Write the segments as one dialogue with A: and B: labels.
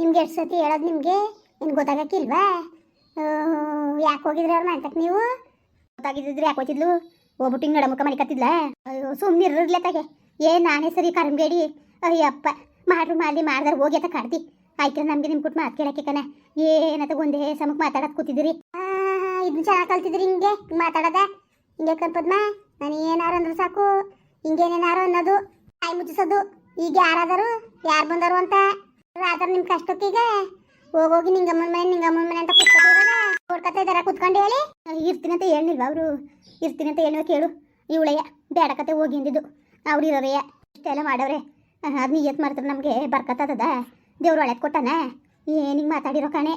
A: ನಿಮ್ಗೆ ಎಷ್ಟು ಸತಿ ಹೇಳೋದು ನಿಮಗೆ? ಏನು ಗೊತ್ತಾಗಕ್ಕಿಲ್ವಾ? ಯಾಕೆ ಹೋಗಿದ್ರಿ ಅವ್ರ ಮಾಡ್ತಕ್ಕೆ ನೀವು? ಗೊತ್ತಾಗಿದ್ದಿದ್ರೆ ಯಾಕೆ ಹೋಗ್ತಿದ್ಲು? ಹೋಗ್ಬಿಟ್ಟು ಹಿಂಗೆ ನಡಮುಖ ಅಯ್ಯೋ ಸುಮ್ಮನೆ ಇರ್ಲತ್ತಾಗೆ ಏ, ನಾನೇ ಸರಿ ಕರಂಬೇಡಿ ಅಯ್ಯಪ್ಪ, ಮಾಡ್ರು ಮಾಡಿ ಮಾಡ್ದಾರ ಹೋಗಿ ಅಂತ ಆಯ್ತು ನಮಗೆ ನಿಮ್ಮ ಕುಟ್ ಮಾತು ಕೇಳಕ್ಕೆ ಕಣ. ಏನತ್ತ ಒಂದೇ ಸಮಕ್ಕೆ ಕೂತಿದಿರಿ ಕೂತಿದ್ದೀರಿ? ಇದನ್ನ ಚೆನ್ನಾಗಿ ಕಲ್ತಿದ್ರಿ ಹಿಂಗೆ, ಮಾತಾಡೋದ? ಹಿಂಗೆ ಕಲ್ಪದ್ಮ ನಾನು ಏನಾರು ಅಂದ್ರೆ ಸಾಕು. ಹಿಂಗೇನೇನಾರು ಅನ್ನೋದು ಕಾಯಿ ಮುಚ್ಚಿಸೋದು. ಈಗ ಯಾರಾದರು? ಯಾರು ಬಂದರು ಅಂತ? ರಾತ್ರಿ ನಿಮ್ಮ ಕಷ್ಟೊತ್ತಿಗೆ ಹೋಗೋಗಿ ನಿಂಗಮ್ಮನ ಮನೆ ನಿಂಗಮ್ಮನ ಮನೆ ಅಂತ ಕುತ್ಕೊಂಡಿರೋದ ನೋಡ್ಕೊತಾ ಕುತ್ಕೊಂಡು ಹೇಳಿ. ಇರ್ತೀನಿ ಅಂತ ಹೇಳಿಲ್ವಾ ಅವರು? ಇರ್ತೀನಿ ಅಂತ ಹೇಳುವ ಕೇಳು. ಇವಳಯ್ಯ ಬೇಡಕತೆ ಹೋಗಿ ಅಂದಿದ್ದು. ಅವ್ರು ಇರೋರೆಯ ಇಷ್ಟೆಲ್ಲ ಮಾಡವ್ರೆ. ಅದು ನಿಯತ್ ಮಾಡ್ತಾರೆ ನಮಗೆ ಬರ್ಕತ್ತದ ದೇವ್ರು ಒಳಗೆ ಕೊಟ್ಟಾನ? ಏನಿಗೆ ಮಾತಾಡಿರೋ ಕಾಣೆ?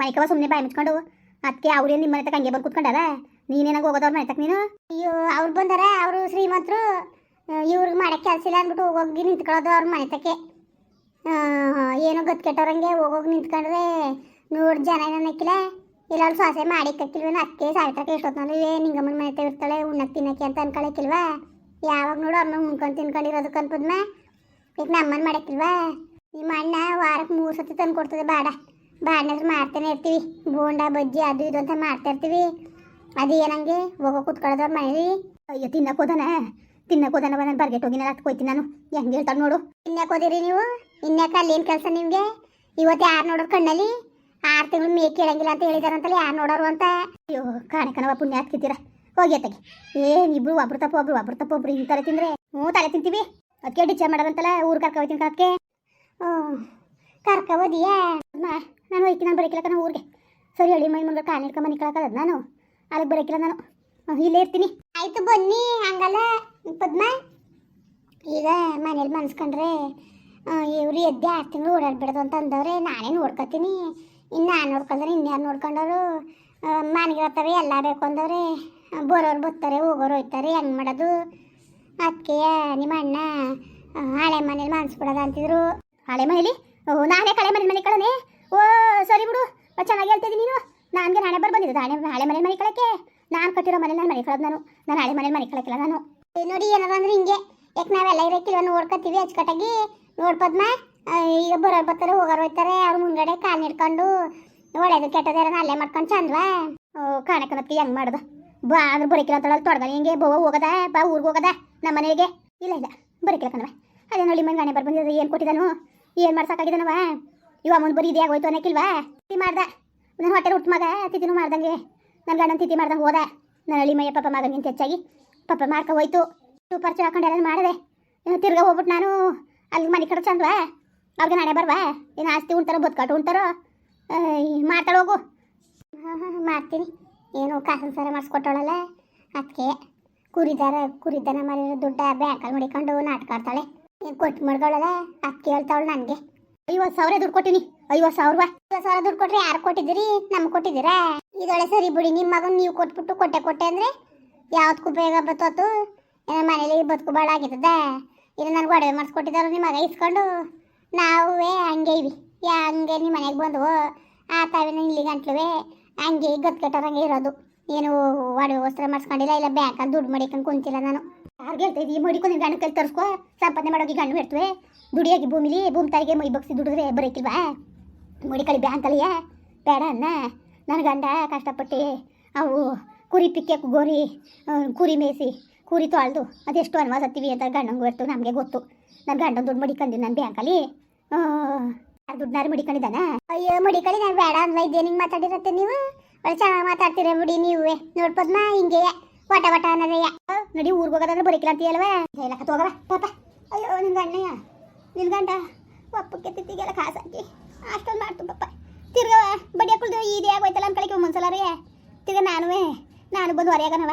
A: ಮೈಕವ ಸುಮ್ಮನೆ ಬಾಯಿ ಮುಚ್ಕೊಂಡು. ಅದಕ್ಕೆ ಏನು ನಿಮ್ಮ ಮನೆ ತಕ ಹಂಗೆ ಬಂದು ಕೂತ್ಕೊಂಡಾರ ನೀನೇನಾಗ ಹೋಗೋದವ್ರ ಮನೆ ತಕ ನೀನು? ಅಯ್ಯೋ, ಅವ್ರು ಬಂದಾರ, ಅವರು ಶ್ರೀಮಂತರು. ಇವ್ರಿಗೆ ಮಾಡಕ್ಕೆ ಕೆಲಸ ಇಲ್ಲ ಅಂದ್ಬಿಟ್ಟು ಹೋಗಿ ನಿಂತ್ಕೊಳ್ಳೋದು ಅವ್ರ ಮನೆ ತಕ್ಕೆ ಏನೋ ಗತ್ ಕೆಟ್ಟವ್ರಂಗೆ ಹೋಗೋಗಿ ನಿಂತ್ಕೊಂಡ್ರೆ ನೋಡಿ ಜನ ಏನಕ್ಕಿಲ್ಲ ಇಲ್ಲ ಅವ್ರು ಸೊಸೆ ಮಾಡಿಕ್ಕಿಲ್ವೇನು ಅಕ್ಕಿ ಸಾಯ್ತಕ್ಕೆ ಎಷ್ಟೊತ್ತಲ್ಲಿ ಏ, ನಿಂಗಮ್ಮನ ಮನೆ ತಗ ಇರ್ತಾಳೆ ಉಣ್ಣಕ್ಕೆ ತಿನ್ನಕ್ಕೆ ಅಂತ ಅನ್ಕೊಳಕ್ಕಿಲ್ವಾ? ಯಾವಾಗ ನೋಡು ಅವ್ರನ್ನ ಉಣ್ಕೊಂಡು ತಿನ್ಕೊಂಡಿರೋದಕ್ಕೆ ಅನ್ಪದ್ಮ. ಈಗ ನಮ್ಮನ್ನ ಮಾಡಕ್ಕಿಲ್ವಾ ನಿಮ್ಮ ಅಣ್ಣ ವಾರಕ್ಕೆ ಮೂರು ಸತಿ ತಂದು ಕೊಡ್ತದೆ ಬಾಡ. ಬಾಡ್ನಾದ್ರು ಮಾಡ್ತಾನೆ ಇರ್ತೀವಿ. ಬೋಂಡ, ಬಜ್ಜಿ, ಅದು ಇದು ಅಂತ ಮಾಡ್ತಾ ಇರ್ತೀವಿ. ಅದು ಏನಂಗೆ ಹೋಗೋ ಕುತ್ಕೊಳ್ಳೋದವ್ರ ಮನೇಲಿ. ಅಯ್ಯೋ ತಿನ್ನಕ್ಕೆ ಹೋದಾನ? ತಿನ್ನಕ್ಕೆ ನಾನು ಬರ್ಗೆಟ್ ಹೋಗಿನ ನಾನು ಹೋಯ್ತೀನಿ ನಾನು. ಹೆಂಗೆ ಹೇಳ್ತಾರೆ ನೋಡು. ತಿನ್ನಕ್ಕೆ ಹೋದಿರಿ ನೀವು? ಇನ್ಯಾಕ ಅಲ್ಲಿ ಏನು ಕೆಲಸ ನಿಮಗೆ? ಇವತ್ತು ಯಾರು ನೋಡೋರು ಕಣ್ಣಲ್ಲಿ? ಆರು ತಿಂಗಳು ಮೇಕ್ ಕೇಳಂಗಿಲ್ಲ ಅಂತ ಹೇಳಿದಾರಂತಲ್ಲ ಯಾರು ನೋಡೋರು ಅಂತ? ಅಯ್ಯೋ ಕಾಣಕನವ ಪುಣ್ಯ ಹಾಕ್ತಿದ್ದೀರ ಹೋಗಿ ಅತ್ತಗೆ. ಇಬ್ರು ಒಬ್ರು ತಪ್ಪ ಒಬ್ರು ಒಬ್ರು ತಪ್ಪ ಒಬ್ರು ಹಿಂಗೆ ತಲೆ ತಿಂದ್ರೆ? ಹ್ಞೂ ತಲೆ ತಿಂತೀವಿ. ಅದಕ್ಕೆ ಡಿಚರ್ ಮಾಡೋದಂತಲ್ಲ ಊರು ಕರ್ಕ ಹೋಯ್ತೀನಿ ಹ್ಞೂ ಕರ್ಕ ಹೋದಿಯಾ? ನಾನು ಹೋಯ್ತೀನಿ ನಾನು ಬರೀಕಿಲ್ಲ ಕಣ ಊರಿಗೆ. ಸರಿ ಹೇಳಿ ಮೈ ಮುಂದೆ ಕಾಲು ಹಿಡ್ಕೊಂಡ್ ಮನಿಕಳಕ್ಕದ ನಾನು. ಅಲ್ಲಿಗೆ ಬರೋಕಿಲ್ಲ ನಾನು. ಇಲ್ಲೇ ಇರ್ತೀನಿ. ಆಯ್ತು ಬನ್ನಿ, ಹಂಗಲ್ಲ, ಪದ್ಮ. ಈಗ ಮನೇಲಿ ಮನ್ಸ್ಕೊಂಡ್ರೆ ಇವ್ರು ಎದ್ದೆ ಆರು ತಿಂಗಳು ಓಡಾಡ್ಬಿಡೋದು ಅಂತ ಅಂದವ್ರೆ, ನಾನೇ ನೋಡ್ಕೊತೀನಿ. ಇನ್ನು ನಾನು ನೋಡ್ಕೊಂಡ್ರೆ ಇನ್ಯಾರು ನೋಡ್ಕೊಂಡವರು? ಮನೆಗೆ ಬರ್ತಾರೆ ಎಲ್ಲ ಬೇಕು ಅಂದವ್ರೆ. ಬರೋರು ಬರ್ತಾರೆ ಹೋಗೋರು ಹೋಯ್ತಾರೆ, ಹೆಂಗೆ ಮಾಡೋದು? ಅದಕ್ಕೆ ನಿಮ್ಮ ಅಣ್ಣ ಹಳೆ ಮನೇಲಿ ಮನ್ಸ್ಬಿಡೋದು ಅಂತಿದ್ರು. ಹಳೆ ಮನೇಲಿ? ಓ ನಾನೇ ಕಳೆ ಮನೆ ಮನೆ ಕಳನೆ? ಓ, ಸರಿ ಬಿಡು, ಚೆನ್ನಾಗಿ ಹೇಳ್ತಿದ್ದೀನಿ ನೀನು. ನನಗೆ ನಾಳೆ ಬರ್ಬಂದಿದ್ದು ಹಳೆ ಹಳೆ ಮನೆ ಮನೆ ಕಳಕ್ಕೆ. ನಾನು ಕಟ್ಟಿರೋ ಮನೆ ನಾನು ಮನೆ ಕಳೋದು ನಾನು. ನಾನು ಹಳೆ ಮನೇಲಿ ಮನೆ ಕಳಕ್ಕಿಲ್ಲ ನಾನು. ನೋಡಿ ಏನಾರ ಅಂದ್ರೆ ಹಿಂಗೆ. ಯಾಕೆ ನಾವೆಲ್ಲ ಇರೋಕ್ಕಿಲ್ವ? ನೋಡ್ಕೊತೀವಿ ಅಚ್ಚುಕಟ್ಟಾಗಿ. ನೋಡಿ ಪದ್ಮ. ಈಗ ಬರೋರು ಬರ್ತಾರೆ, ಹೋಗೋರು ಹೋಗ್ತಾರೆ. ಅವ್ರ ಮುಂದ್ಗಡೆ ಕಾಲು ನಿಡ್ಕೊಂಡು ಒಳ್ಳೇದು ಕೆಟ್ಟದೇರ ಅಲ್ಲೇ ಮಾಡ್ಕೊಂಡು ಚಂದ್ವಾ? ಕಾಣಕನತ್ತಿ ಹೆಂಗೆ ಮಾಡ್ದ? ಬಾ ಅಂದ್ರೆ ಬರೀಕಿಲ್ಲ ಅಂತೇಳಿ ತೊಡ್ದ ಹಿಂಗೆ ಬೋ, ಹೋಗದ? ಬಾ, ಊರಿಗೆ ಹೋಗದ? ನಮ್ಮ ಮನೆಗೆ? ಇಲ್ಲ ಇಲ್ಲ. ಬರೀಕಿಲ್ಲ ಕಣವ ಅದೇ ನೋಡಿ ಮನೆ ಗಣೆ ಬರ್ ಬಂದಿದ್ದು ಏನು ಕೊಟ್ಟಿದ್ದಾನು ಏನು ಮಾಡ್ಸಕ್ಕಾಗಿದ್ದಾನವ ಇವ ಮುಂದೆ ಬರೀ ಇದೇ ಆಗೋಯ್ತು ಅನ್ನಕ್ಕಿಲ್ವಾ? ತಿ ಮಾಡ್ದ. ಹೊಟ್ಟೆ ಹುಟ್ಟು ಮಗ ತಿನ್ನು ಮಾಡ್ದಂಗೆ. ನನ್ನ ಗಂಡನ ತಿಥಿ ಮಾಡ್ದಂಗೆ ಹೋದ. ನನ್ನ ಅಳಿಮಯ್ಯ ಪಾಪ ಮಗನಿಗಿಂತ ಹೆಚ್ಚಾಗಿ. ಪಪ್ಪ ಮಾಡ್ಕೊ ಹೋಯ್ತು. ಸೂಪರ್ ಚಾ ಹಾಕೊಂಡು ಎಲ್ಲ ಮಾಡಿದೆ. ತಿರ್ಗಾ ಹೋಗ್ಬಿಟ್ಟು ನಾನು ಅಲ್ಲಿಗೆ ಮನೆ ಕಡೆ ಚಂದ್ವಾ. ಅವ್ರಿಗೆ ನಾಳೆ ಬರ್ವಾ. ಏನು ಆಸ್ತಿ ಉಣ್ತಾರೋ, ಬದುಕಾಟು ಉಣ್ತಾರೋ ಮಾಡ್ತಾಳೆ ಹೋಗು. ಹಾಂ ಹಾಂ ಮಾಡ್ತೀನಿ. ಏನು ಕಾಸಿನ ಸರ ಮಾಡಿಸ್ಕೊಟ್ಟವಳಲ್ಲ. ಅದಕ್ಕೆ ಕುರಿದಾರ ಕುರಿದಾರ ಮರಿ ದುಡ್ಡ ಬ್ಯಾಂಕಲ್ಲಿ ಮಡಿಕೊಂಡು ನಾಟಕ ಆಡ್ತಾಳೆ. ಏನು ಕೊಟ್ಟು ಮಾಡ್ದವಳಲ್ಲ ಅದಕ್ಕೆ ಹೇಳ್ತಾವಳು ನನಗೆ. ಐವತ್ತು ಸಾವಿರ ದುಡ್ಡು ಕೊಟ್ಟಿನಿ. ಐವತ್ತು ಸಾವಿರ ಐವತ್ತು ಸಾವಿರ ದುಡ್ಡು ಕೊಟ್ರೆ ಯಾರು ಕೊಟ್ಟಿದ್ದೀರಿ? ನಮ್ಗೆ ಕೊಟ್ಟಿದ್ದೀರಾ? ಇದೊಳೆ ಸರಿ ಬಿಡಿ ನಿಮ್ಮ ಮಗನ ನೀವು ಕೊಟ್ಬಿಟ್ಟು ಕೊಟ್ಟೆ ಕೊಟ್ಟೆ ಅಂದರೆ ಯಾವ್ದಕ್ಕೂ ಬೇಗ ಬತ್ತೋತು ಏನೋ ಮನೇಲಿ ಬದುಕು ಭಾಳ ಆಗಿರ್ತದ ಇದು ನನಗೆ ಒಡವೆ ಮಾಡಿಸ್ಕೊಟ್ಟಿದ್ದಾರೆ ನಿಮ್ಮ ಮಗ ಇಸ್ಕೊಂಡು? ನಾವೇ ಹಂಗೆ ಇವಿ. ಯಾ, ಹಂಗೆ ನಿಮ್ಮ ಮನೆಗೆ ಬಂದವು? ಆ ತಾವಿನ ಇಲ್ಲಿ ಗಂಟ್ಲುವೆ ಹಂಗೆ ಗತ್ಕೆಟ್ಟರಂಗೆ ಇರೋದು. ಏನು ಒಡವೆ ವಸ್ತ್ರ ಮಾಡಿಸ್ಕೊಂಡಿಲ್ಲ, ಇಲ್ಲ ಬ್ಯಾಂಕಲ್ಲಿ ದುಡ್ಡು ಮಡಿಕೊಂಡು ಕುಂತಿಲ್ಲ ನಾನು. ಯಾರಿಗೆ ಇದ್ದೀವಿ ಮಡಿಕೊಂಡು ಗಂಡ ಕೈಲಿ ತರಿಸ್ಕೋ. ಸಂಪಾದನೆ ಮಾಡೋಗಿ ಗಂಡು ಇರ್ತವೆ. ದುಡಿಯಾಗಿ ಭೂಮಿಲಿ, ಭೂಮಿ ತಾಯಿಗೆ ಮೈ ಬಗ್ಸಿ ದುಡಿದ್ರೆ ಬರೋಕಿಲ್ವಾ ಮಡಿಕಳಿ ಯಾ ಬೇಡ ಅನ್ನ. ನನ್ನ ಗಂಡ ಕಷ್ಟಪಟ್ಟು ಅವು ಕುರಿ ಪಿಕ್ಕೆ ಗೋರಿ ಕುರಿ ಮೇಸಿ ಕುರಿ ತೊಳೆದು ಅದೆಷ್ಟು ಅನ್ವಾಸ ಹತ್ತೀವಿ ಅಂತ ಗಂಡಂಗೆ ಗೊತ್ತು, ನಮಗೆ ಗೊತ್ತು. ನನ್ನ ಗಂಡನ ದುಡ್ಡು ಮಡಿಕೊಂಡಿದ್ದು ನನ್ನ ಬ್ಯಾಂಕಲ್ಲಿ ದುಡ್ಡಾರು ಮಡಿಕೊಂಡಿದ್ದಾನ? ಅಯ್ಯೋ, ಮಡಿಕಳಿ ನಾನು ಬೇಡ ಅಂದ್ವ ನಿಂಗೆ ಮಾತಾಡಿರತ್ತೆ ನೀವು? ಒಳ್ಳೆ ಚೆನ್ನಾಗಿ ಮಾತಾಡ್ತೀರ ಬಿಡಿ ನೀವೇ. ನೋಡ್ಪದ್ಮ ಹಿಂಗೆ ವಟ ವಟ ಅನ್ನೋದಯ್ಯ ನಡಿ ಊರಿಗೆ ಹೋಗೋದಂದ್ರೆ ಬರೀಕಿಲ್ಲ ಅಂತೀಯಲ್ವಾ? ಹೋಗವ. ಪಾಪ. ಅಯ್ಯೋ, ನಿನ್ ಗಂಡಯ್ಯ. ನಿನ್ ಗಂಡ ಒಪ್ಪಕ್ಕೆ ತಿತ್ತಿಗೆಲ್ಲ ಕಾಸು ಹಾಕಿ. ಅಷ್ಟೊಂದು ಮಾಡ್ತು ಪಾಪ. ತಿರ್ಗವ ಬಡಿಯಕ್ಕುಳ್ದು ಹೋಯ್ತಲ್ಲ ಆಗೋಯ್ತಲ್ಲ ಅನ್ಕಳಿಕೆ ಒಂದ್ಸಲ ರೀ ತಿರ್ಗ ನಾನುವೇ, ನಾನು ಬಂದು ಹೊರೆಯಾಗನವ.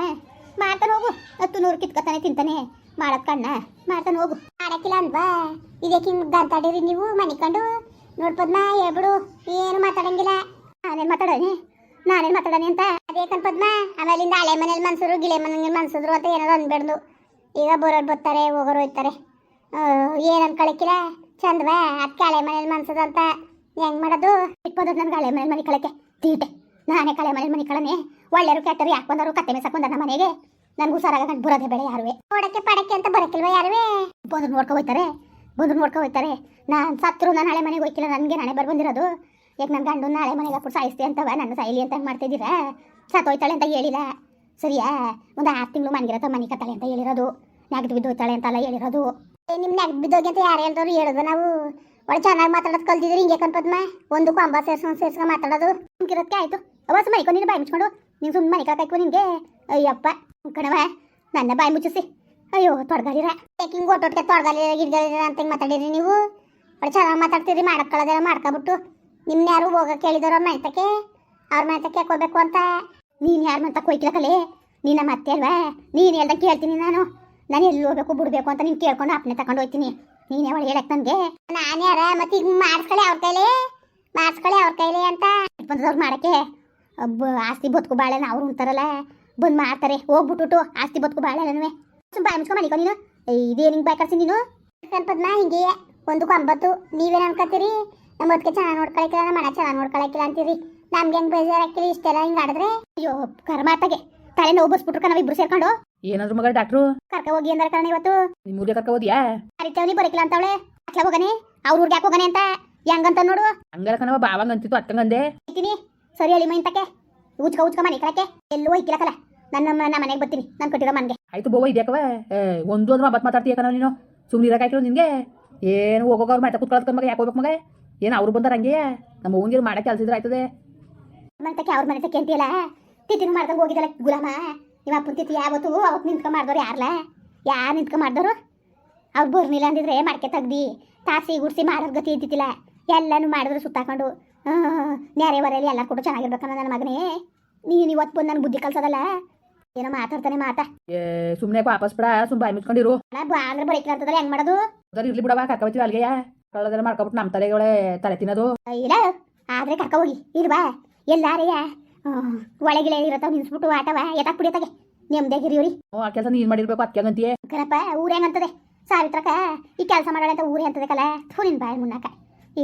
A: ಮಾಡ್ತಾನೆ ಹೋಗು. ಹತ್ತು ನೂರು ಕಿತ್ಕೊತಾನೆ ತಿಂತಾನೆ. ಮಾಡೋದ್ ಕಣ್ಣ. ಮಾಡ್ತಾನೆ ಹೋಗು. ಮಾಡಕ್ಕಿಲ್ಲ ಅಲ್ವಾ ಇದಕ್ಕೆ ಹಿಂಗೆ ಗಂತಾಡಿರಿ ನೀವು? ಮನಿಕೊಂಡು? ನೋಡ್ಪದ್ಮ ಹೇಳ್ಬಿಡು. ಏನು ಮಾತಾಡಂಗಿಲ್ಲ. ನಾನೇನು ಮಾತಾಡೋನಿ ನಾನೇನು ಮಾತಾಡೋನಿ ಅಂತ? ಅದೇ ಪದ್ಮ. ಆಮೇಲಿಂದ ಹಳೆ ಮನೇಲಿ ಮನ್ಸರು, ಗಿಳೆ ಮನೇಲಿ ಮನ್ಸಿದ್ರು ಅಂತ ಏನಾದ್ರು ಅನ್ಬೇಡ್ದು ಈಗ ಬರೋರು ಬರ್ತಾರೆ ಹೋಗೋರು ಹೋಯ್ತಾರೆ ಏನು ಅನ್ಕೊಳಕ್ಕಿಲ್ಲ ಚಂದವಾ? ಅದಕ್ಕೆ ಹಳೆ ಮನೇಲಿ ಮನ್ಸದ ಅಂತ. ಹೆಂಗ್ ಮಾಡೋದು? ಇಟ್ಬೋದು ನನ್ಗೆ ಹಳೆ ಮನೆ ಮನೆ ಕಳಕ್ಕೆ. ತೀಟೆ. ನಾನೇ ಕಳೆ ಮನೆ ಮನೆ ಕಳನೆ. ಒಳ್ಳೆಯರು ಕೆಟ್ಟರು ಯಾಕೆ ಬಂದರು ಕತ್ತೆ ಮೇಸಕ್ ಬಂದ ನಮ್ಮ ಮನೆಗೆ. ನನಗೂ ಸರಾಗ ಬರೋದೇ ಬೇಡ ಯಾರುವೆ. ಓಡಕ್ಕೆ ಪಡಕ್ಕೆ ಅಂತ ಬರಕ್ಕಿಲ್ವ ಯಾರುವೆ? ಬಂದು ನೋಡ್ಕೊ ಹೋಯ್ತಾರೆ. ಬಂದು ನೋಡ್ಕೊ ಹೋಯ್ತಾರೆ. ನಾನು ಸತ್ರು, ನಾನು ಹಳೆ ಮನೆಗೆ ಹೋಯ್ಕಿಲ್ಲ. ನನಗೆ ನಾಳೆ ಬರ್ ಬಂದಿರೋದು ಯಾಕೆ ನನ್ನ ಗಂಡು ನಾಳೆ ಮನೆಗೆ ಅಪ್ಪು ಸಾಯಿಸ್ತಿ ಅಂತವ? ನನ್ನ ಸಾಯಿಲಿ ಅಂತ ಮಾಡ್ತಿದ್ದೀರಾ? ಸತ್ತೋಯ್ತಾಳೆ ಅಂತ ಹೇಳಿಲ್ಲ. ಸರಿಯಾ? ಒಂದು ಆರು ತಿಂಗಳು ಮನೆಗಿರತ್ತ ಮನೆ ಕತ್ತಾಳೆ ಅಂತ ಹೇಳಿರೋದು. ನೆಗದು ಬಿದ್ದೋಯ್ತಾಳೆ ಅಂತಲ್ಲ ಹೇಳಿರೋದು. ನಿಮ್ಮ ನೆಗದು ಬಿದ್ದೋಗಿ ಅಂತ ಯಾರು ಹೇಳ್ದವ್ರು? ಹೇಳೋದು ನಾವು. ಒಳ್ಳೆ ಚೆನ್ನಾಗಿ ಮಾತಾಡೋದು ಕಲ್ತಿದ್ರಿ ಹಿಂಗೆ ಕನ್ಪದ್ಮ ಒಂದು ಕೊಂಬ ಸೇರ್ಸ್ಕೊಂಡು ಸೇರ್ಸ್ಕೊಂಡು ಮಾತಾಡೋದು. ನಿಮ್ಗಿರೋದಕ್ಕೆ ಆಯಿತು. ಅವಸ್ ಮೈಕೊ ನೀನು ಬಾಯಿ ಮುಚ್ಕೊಂಡು. ನೀನು ಸುಮ್ಮನೆ ಮನೆ ಕಾಕಾಯ್ಕು ನಿನಗೆ ಅಯ್ಯಪ್ಪ ಕಣವ ನನ್ನ ಬಾಯಿ ಮುಚ್ಚಿಸಿ. ಅಯ್ಯೋ, ತೊಡ್ಗಾಲಿರ. ಹಿಂಗೆ ಒಟ್ಟೊಟ್ಟಿಗೆ ತೊಡ್ಗಾಲಿರ, ಗಿಡ್ಗಾಲಿರ ಅಂತ ಹಿಂಗೆ ಮಾತಾಡಿರಿ ನೀವು? ಒಳ್ಳೆ ಚೆನ್ನಾಗಿ ಮಾತಾಡ್ತೀರಿ ಮಾಡಕ್ಕಳದೆಲ್ಲ ಮಾಡ್ಕೊಬಿಟ್ಟು. ನಿಮ್ಮ ಯಾರು ಹೋಗಕ್ಕೆ ಕೇಳಿದಾರ ಅವ್ರ ಮನೆತಕ್ಕೆ ಅವ್ರ ಮನೆತಕ್ಕೆ ಕೊಡಬೇಕು ಅಂತ? ನೀನು ಯಾರು ಮನೆತಕ್ಕೆ ಹೋಯ್ತಿರಕಲೆ ನಿನ್ನ ಮತ್ತೆ ಅಲ್ವಾ? ನೀನು ಹೇಳ್ದಂಗೆ ಕೇಳ್ತೀನಿ ನಾನು. ನಾನು ಎಲ್ಲಿ ಹೋಗ್ಬೇಕು, ಬಿಡಬೇಕು ಅಂತ ನೀನು ಕೇಳ್ಕೊಂಡು ಅಪ್ನೆ ತಗೊಂಡು ಹೋಗ್ತೀನಿ. ನೀನೇ ಒಳ್ಳೆ ಹೇಳಕ್ ನನಗೆ? ನಾನು ಯಾರ ಮತ್ತೆ ಈಗ ಮಾಡಿಸ್ಕೊಳ್ಳಿ ಅವ್ರ ಕೈಲಿ? ಮಾಡಿಸ್ಕೊಳ್ಳಿ ಅವ್ರ ಕೈಲಿ ಅಂತ. ಬಂದವ್ರು ಮಾಡಕ್ಕೆ. ಆಸ್ತಿ ಬದುಕು ಬಾಳೆನ ಅವ್ರು ಉಂತಾರಲ್ಲ ಬಂದು ಮಾಡ್ತಾರೆ ಹೋಗ್ಬಿಟ್ಟು ಆಸ್ತಿ ಬದುಕು ಬಾಳೆನವೇ ಸುಮ್ಮ ಬಾಯಿ ಮುಚ್ಕೊಂಡು ಮನಿಕೊ ನೀನು. ಇದೇ ನಿಂಗೆ ಬಾಯ್ ಕಳ್ಸಿ ನೀನು. ಪದ್ಮ ಹಿಂಗೆ ಒಂದು ಕಂಬತ್ತು ನೀವೇನು ಅನ್ಕೋತೀರಿ? ನಮ್ಮ ಅದಕ್ಕೆ ಚೆನ್ನಾಗಿ ನೋಡ್ಕೊಳಕಿಲ್ಲ ನಮ್ಮ ಮನೆ ಚೆನ್ನಾಗಿ ನೋಡ್ಕೊಳಕಿಲ್ಲ ಅಂತೀರಿ. ನಮ್ಗೆ ಹೆಂಗೆ ಬೇಜಾರಾಕಿಲ್ಲ ಇಷ್ಟೆಲ್ಲ ಹಿಂಗೆ ಆಡಿದ್ರೆ? ಅಯ್ಯೋ ಕರ್ಮಾತಗೆ. ತಲೆ ನೋವು ಬಸ್ಬಿಟ್ರು ನಾವಿಬ್ರು ಸೇರ್ಕೊಂಡು.
B: ಏನಾದ್ರು ಮಗ ಡಾಕ್ಟ್ರು
A: ಕರ್ಕ ಹೋಗಿ ಅಂದ್ರೆ ಕಾರಣ ಇವತ್ತು.
B: ನಿಮ್ ಊರಿಗೆ ಕರ್ಕ ಹೋದ್ಯಾ?
A: ಕರಿತೇವನಿ ಬರಕಿಲ್ಲ ಅಂತವಳೆ. ಅಟ್ಲ ಹೋಗನೆ ಅವ್ರ ಊರ್ಗೆ ಯಾಕೆ ಹೋಗನೆ ಅಂತ. ಹೆಂಗಂತ ನೋಡು.
B: ಹಂಗಲ್ಲ ಕಣವ ಬಾವಂಗ ಅಂತಿತ್ತು ಅತ್ತಂಗಂದೆ
A: ಇದ್ದೀನಿ ಸರಿ ಹೇಳಿ ಮೈಂತಕ್ಕೆ ಉಚ್ಕ ಉಚ್ಕ ಮನೆ ಕಳಕ್ಕೆ ಎಲ್ಲೂ ಹೋಯ್ಕಿಲ್ಲಕಲ್ಲ ನನ್ನ ನಮ್ಮ ಮನೆಗೆ ಬರ್ತೀನಿ. ನಾನು ಕಟ್ಟಿರೋ ಮನೆಗೆ.
B: ಆಯ್ತು ಬೋವ ಇದ್ಯಾಕವ ಒಂದು ಅಂದ್ರೆ ಒಂಬತ್ತು ಮಾತಾಡ್ತೀಯ ಕಣ ನೀನು? ಸುಮ್ಮನೆ ಇರಕಾಯ್ತು ನಿನ್ಗೆ? ಏನು ಹೋಗೋಗ ಅವ್ರು ಮಾತಾ ಕುತ್ಕೊಳ್ಳೋದು ಮಗ ಯಾಕೆ ಹೋಗ್ಬೇಕು ಮಗ? ಏನು ಅವ್ರು ಬಂದಾರ ಹಂಗೆ? ನಮ್ಮ ಓಂಗಿರು ಮಾಡಕ್ಕೆ ಕೆಲಸ ಆಯ್ತದೆ.
A: ಮನೆತಕ್ಕೆ ಅವ್ರ ಮನೆತಕ್ಕೆ ಅಂತೀಯಲ್ಲ? ತಿಥಿನ ಮಾಡ್ದಂಗೆ ಹೋಗಿದ್ದಲ್ಲ ಗುಲಾಮ. ನಿಮ್ಮ ಅಪ್ಪನ ತಿಥಿ ಯಾವತ್ತು ಅವತ್ತು ನಿಂತ್ಕೊ ಮಾಡ್ದವ್ರು ಯಾರಲ್ಲ ಯಾರು ನಿಂತ್ಕೊ ಮಾಡ್ದವ್ರು? ಅವ್ರು ಬರ್ನಿಲ್ಲ ಅಂದಿದ್ರೆ ಮಡಕೆ ತೆಗ್ದು. ತಾಸಿ ಗುಡಿಸಿ ಮಾಡೋದು ಗತಿ ಇದ್ದಿದ್ದಿಲ್ಲ. ಎಲ್ಲನೂ ಮಾಡಿದ್ರು ಸುತ್ತಾಕೊಂಡು. ನ್ಯಾರೆ ಬರೆಯಲ್ಲಿ ಎಲ್ಲರೂ ಕೂಡ ಚೆನ್ನಾಗಿರ್ಬೇಕನ್ನ ನನ್ನ ಮಗನೇ. ನೀನು ಇವತ್ತು ಬಂದು ನನ್ನ ಬುದ್ಧಿ ಕಲ್ಸೋದಲ್ಲ? ಏನೋ ಮಾತಾಡ್ತಾನೆ ಮಾತಾ.
B: ಏ ಸುಮ್ಮನೆ ವಾಪಸ್ ಬಿಡ. ಸುಮ್ಮ ಬಾಯಿ ಮುಚ್ಕೊಂಡಿರು.
A: ಅಂದ್ರೆ ಬರೀಕ್ ಅಂತದಲ್ಲ ಹೆಂಗ್ ಮಾಡೋದು?
B: ಇರ್ಲಿ ಬಿಡವಾ ಕರ್ಕೊತೀವಿ ಅಲ್ಲಿಗೆ. ಕಳ್ಳೋದೆಲ್ಲ ಮಾಡ್ಕೊಬಿಟ್ಟು ನಮ್ಮ ತಲೆಗೆ ತಲೆ ತಿನ್ನೋದು.
A: ಇಲ್ಲ ಆದ್ರೆ ಕರ್ಕ ಹೋಗಿ. ಇಲ್ವಾ? ಎಲ್ಲಾರೆಯ ಒಳಗಿಳೆ ಇರತ್ತಾವ ನಿಲ್ಸ್ಬಿಟ್ಟು ಆಟವ ಎತ್ತಾಕ್ ಕುಡಿಯತಗೆ ನಿಮ್ದೇ ಇವ್ರಿ.
B: ಓ ಆ ಕೆಲಸ ನೀನ್ ಮಾಡಿರ್ಬೇಕು ಅದಕ್ಕೆ ಅಂತೀಯ
A: ಕರಪ್ಪ ಊರ ಹೆಂಗಂತದೆ ಸಾವಿತ್ರಕ ಈ ಕೆಲಸ ಮಾಡೋಣ ಅಂತ ಊರೇ ಅಂತದೆ ಕಲ? ಥೂ ನಿನ್ ಬಾಯಿ ಮುನ್ನಕ.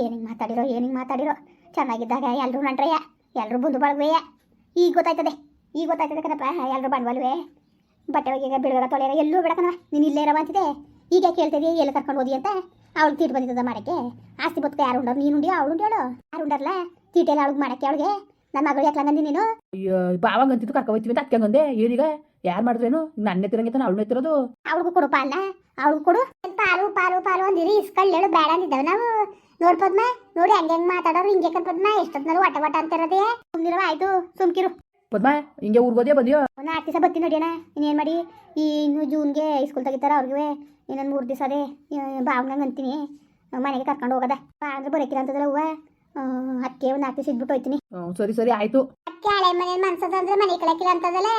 A: ಏನಿಂಗ್ ಮಾತಾಡಿರೋ ಏನಿಂಗ್ ಮಾತಾಡಿರೋ? ಚೆನ್ನಾಗಿದ್ದಾಗ ಎಲ್ಲರೂ ನಂಟ್ರಯ್ಯ ಎಲ್ರು ಬಂದು ಬಳಗುವೆಯ. ಈಗ ಗೊತ್ತಾಯ್ತದೆ ಈಗ ಗೊತ್ತಾಯ್ತದೆ ಕರಪ್ಪ ಎಲ್ರು ಬಂಡ್ವಲ್ವೇ ಬಟ್ಟೆ ಒಗೆಗ ಬಿಡುಗಡೆ ತೊಳೆಯರ ಎಲ್ಲೂ ಬಿಡಕನ ನೀನು ಇಲ್ಲೇ ಇರವ ಅಂತಿದೆ ಈಗ ಕೇಳ್ತಿದ್ದೆ ಎಲ್ಲಿ ಕರ್ಕೊಂಡು ಹೋದಿ ಅಂತ? ಅವಳು ತೀಟ್ ಬಂದಿದ್ದದ ಮಾಡಕ್ಕೆ. ಆಸ್ತಿ ಬದುಕ ಯಾರು ಉಂಡೋರು? ನೀನು ಉಂಡಿ ಅವಳು ಉಂಡಿ ಅವಳು ಯಾರು ಉಂಡರ್ಲ? ತೀಟೆಲ್ಲ ಅವಳಿಗೆ ಮಾಡಕ್ಕೆ ಅವಳಿಗೆ. ನನ್ನ ಮಗಳು ಯಾಕ್ಲಂಗಂದಿ ನೀನು?
B: ಅಯ್ಯೋ ಅಂತಿದ್ದು ಕರ್ಕೊ ಹೋಯ್ತೀವಿ ಅಂತ ಅದಕ್ಕೆ ಅಂದೆ. ಏನೀಗ? ಯಾರು ಮಾಡಿದ್ರೇನು ನನ್ನ ಎತ್ತಿರಂಗೆ ಅವಳು ಎತ್ತಿರೋದು
A: ಅವಳಿಗೂ ಕೊಡು ಪಾಲ್ನ ಅವಳಿಗೂ ಕೊಡು. ಪಾಲು ಪಾಲು ಪಾಲು ಅಂದಿರಿ? ಇಸ್ಕೊಳ್ಳೇಳು ಬೇಡ ಅಂದಿದ್ದಾವೆ ನಾವು. ನೋಡ್ಪದ್ಮ ನೋಡಿ ಹಂಗೆ ಹೆಂಗ್ ಮಾತಾಡೋರು ಹಿಂಗೆ ಕನ್ಪದ್ಮ ಎಷ್ಟೊತ್ತಿನಲ್ಲಿ ವಟ ವಟ ಅಂತಿರೋದೇ? ಸುಮ್ನಿರುವ ಆಯ್ತು ಸುಮ್ಕಿರು.
B: ಪದ್ಮ ಹಿಂಗೆ ಊರ್ಗೋದೇ ಬಂದಿಯೋ?
A: ಒಂದು ನಾಲ್ಕು ದಿವಸ ಬರ್ತೀನಿ ನಡಿಯೋಣ ಇನ್ನೇನು ಮಾಡಿ? ಈ ಇನ್ನು ಜೂನ್ಗೆ ಸ್ಕೂಲ್ ತೆಗಿತಾರ ಅವ್ರಿಗೆ ಇನ್ನೊಂದು ಮೂರು ದಿವಸ ಅದೇ ಬಾವಂಗಂಗೆ ಅಂತೀನಿ. ಮನೆಗೆ ಕರ್ಕೊಂಡು ಹೋಗದ. ಬಾ ಅಂದ್ರೆ ಬರೋಕಿರ ಅಂತದಲ್ಲ ಹೂವ ಅದಕ್ಕೆ ಒಂದು ನಾಲ್ಕು ದಿವಸ ಇದ್ಬಿಟ್ಟು ಹೋಯ್ತೀನಿ.
B: ಹ್ಞೂ ಸರಿ ಸರಿ ಆಯಿತು.
A: ಅಕ್ಕೆ ಹಳೆ ಮನೆ ಮನ್ಸದಂದ್ರೆ ಮನೆ ಕಳಕಿಲ್ಲ ಅಂತದಲ್ಲ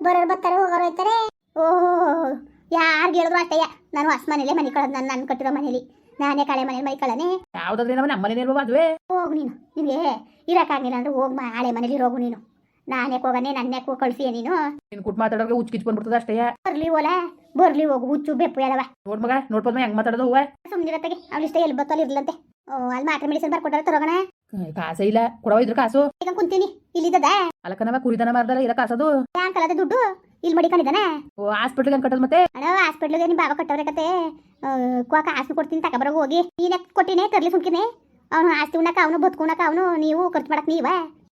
A: ಬರೋರು ಬರ್ತಾರೆ ಹೋಗೋರು ಹೋಯ್ತಾರೆ. ಓಹೋ ಯಾರಿಗೆ ಹೇಳಿದ್ರು ಅಷ್ಟಯ್ಯ ನಾನು ಹೊಸ ಮನೇಲೆ ಮನೆ ಕಳೋದು ನಾನು ನಾನು ಕಟ್ಟಿರೋ ಮನೇಲಿ. ನಾನೇ ಕಳೆ ಮನೇಲಿ ಮೈ ಕಳನೆ
B: ಯಾವ್ದಾದ್ರೆ ನಮ್ಮ ಮನೇಲಿ ಅದುವೇ.
A: ಹೋಗು ನೀನು. ನಿನಗೆ ಇರೋಕ್ಕಾಗಿಲ್ಲ ಅಂದ್ರೆ ಹೋಗಿ ಮಾ ಹಳೆ ಮನೇಲಿ ಹೋಗು ನೀನು. ನಾನೇ ಹೋಗನೆ ನನ್ನೇ ಕಳ್ಸಿಯ ನೀನು.
B: ನೀನು ಕುಟ್ ಮಾತಾಡೋಕೆ ಉಚ್ಕಿಚ್ ಬಂದ್ಬಿಡ್ತದ ಅಷ್ಟೇ.
A: ಬರ್ಲಿ ಓಲ ಬರ್ಲಿ ಹೋಗು. ಹುಚ್ಚು ಬೆಪ್ಪು ಎಲ್ಲವ
B: ನೋಡ್ ಮಗ ನೋಡ್ಪದ್ಮ ಹೆಂಗ್ ಮಾತಾಡೋದು ಹೂವ?
A: ಸುಮ್ಮನಿರತ್ತಾಗೆ ಅವ್ಳು ಇಷ್ಟ ಎಲ್ಲಿ ಬತ್ತಲ್ಲಿ ಇರ್ಲಂತೆ. ಅಲ್ಲಿ ಮಾತ್ರೆ ಮೆಡಿಸಿನ್ ಬರ್ಕೊಟ್ಟಾರ ತರೋಗಣ
B: ಕಾಸ ಇಲ್ಲ ಕೊಡವ ಇದ್ರ ಕಾಸು.
A: ಈಗ ಕುಂತೀನಿ ಇಲ್ಲಿದ್ದದ?
B: ಅಲಕನವ ಕುರಿತನ ಮಾರ್ದಲ್ಲ ಇಲ್ಲ ಕಾಸದು?
A: ಬ್ಯಾಂಕ್ ಅಲ್ಲದ ದುಡ್ಡು ಇಲ್ಲಿ ಮಡಿಕೊಂಡಿದ್ದಾನ?
B: ಓ ಹಾಸ್ಪಿಟ್ಲಿಗೆ ಕಟ್ಟೋದು ಮತ್ತೆ?
A: ಅಣ್ಣ ಹಾಸ್ಪಿಟ್ಲಿಗೆ ನಿಮ್ಮ ಬಾಬಾ ಕೊಟ್ಟವ್ರೆ ಕತೆ. ಕ್ವಾಕ ಆಸ್ತಿ ಕೊಡ್ತೀನಿ ತಗೊಬರೋ ಹೋಗಿ. ನೀನೇ ಕೊಟ್ಟಿನೇ ತರ್ಲಿ ಸುಮ್ಕಿನೇ. ಅವನು ಆಸ್ತಿ ಉಣ್ಣಕ ಅವನು ಬದುಕುಣಕ ಅವನು ನೀವು ಖರ್ಚು ಮಾಡಕ್ ನೀವ?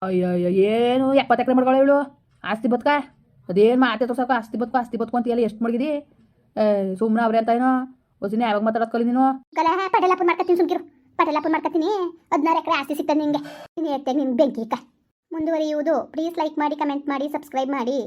B: ಅಯ್ಯೋ ಏನು ಎಪ್ಪತ್ತು ಎಕರೆ ಮಾಡ್ಕೊಳ್ಳೋ ಇವಳು? ಆಸ್ತಿ ಬದುಕ? ಅದೇನು ಮಾತೆ ತೋರ್ಸಕ ಆಸ್ತಿ ಬದುಕು ಆಸ್ತಿ ಬದುಕು ಅಂತ ಎಲ್ಲ ಎಷ್ಟು ಮಡಗಿದಿ? ಸುಮ್ಮನೆ ಅವ್ರೆ ಅಂತ ಏನೋ? ಒಸಿನ ಯಾವಾಗ ಮಾತಾಡೋದು ಕಲಿ ನೀನು?
A: ಕಲ ಪಡೆಲಪ್ಪ ಮಾಡ್ಕತ್ತೀನಿ ಸುಮ್ಕಿರು. ಪಟೇಲಪ್ಪನ ಮಾಡ್ಕೊತೀನಿ. ಹದಿನಾರು ಎಕರೆ ಆಸ್ತಿ ಸಿಗ್ತದೆ ನಿಂಗೆ. ನೀನು ಎತ್ತೆ ನಿನ್ ಬೆಂಕಿ ಇಕ್ಕ ಮುಂದುವರಿಯುವುದು. ಪ್ಲೀಸ್ ಲೈಕ್ ಮಾಡಿ ಕಮೆಂಟ್ ಮಾಡಿ ಸಬ್ಸ್ಕ್ರೈಬ್ ಮಾಡಿ.